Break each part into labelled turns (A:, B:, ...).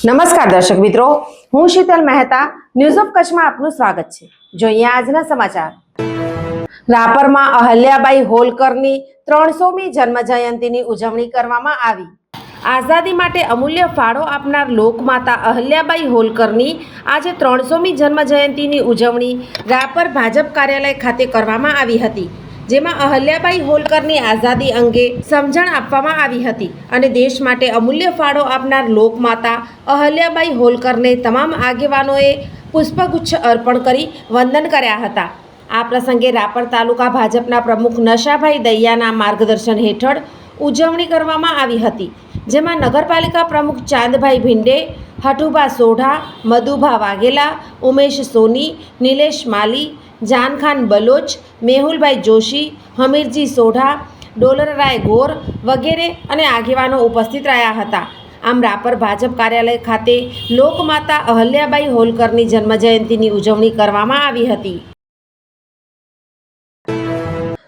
A: નમસ્કાર દર્શક મિત્રો, હું શીતલ મહેતા ન્યૂઝ ઓફ કચ્છમાં આપનું સ્વાગત છે. જોઈએ આજના સમાચાર. રાપરમાં અહલ્યાબાઈ હોલકરની ત્રણસોમી જન્મ જયંતિની ઉજવણી કરવામાં આવી. આઝાદી માટે અમૂલ્ય ફાળો આપનાર લોકમાતા અહલ્યાબાઈ હોલકરની આજે ત્રણસોમી જન્મ જયંતિની ઉજવણી રાપર ભાજપ કાર્યાલય ખાતે કરવામાં આવી હતી. જેમાં અહલ્યાબાઈ હોલકરની આઝાદી અંગે સમજણ આપવામાં આવી હતી અને દેશ માટે અમૂલ્ય ફાળો આપનાર લોકમાતા અહલ્યાબાઈ હોલકરને તમામ આગેવાનોએ પુષ્પગુચ્છ અર્પણ કરી વંદન કર્યા હતા. આ પ્રસંગે રાપર તાલુકા ભાજપના પ્રમુખ નશાભાઈ દૈયાના માર્ગદર્શન હેઠળ ઉજવણી કરવામાં આવી હતી. જેમાં નગરપાલિકા પ્રમુખ ચાંદભાઈ ભિંડે, હઠુભા સોઢા, મધુભા વાઘેલા, ઉમેશ સોની, નિલેશ માલી, જાનખાન બલોચ, મેહુલભાઈ જોશી, હમીરજી સોઢા ડોલરરાય ગોર વગેરે અને આગેવાનો ઉપસ્થિત રહ્યા હતા. આમ રાપર ભાજપ કાર્યાલય ખાતે લોકમાતા અહલ્યાબાઈ હોલકરની જન્મજયંતિની ઉજવણી કરવામાં આવી હતી.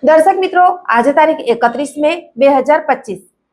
A: દર્શક મિત્રો, આજે તારીખ એકત્રીસ મે, બે હજાર પચીસ.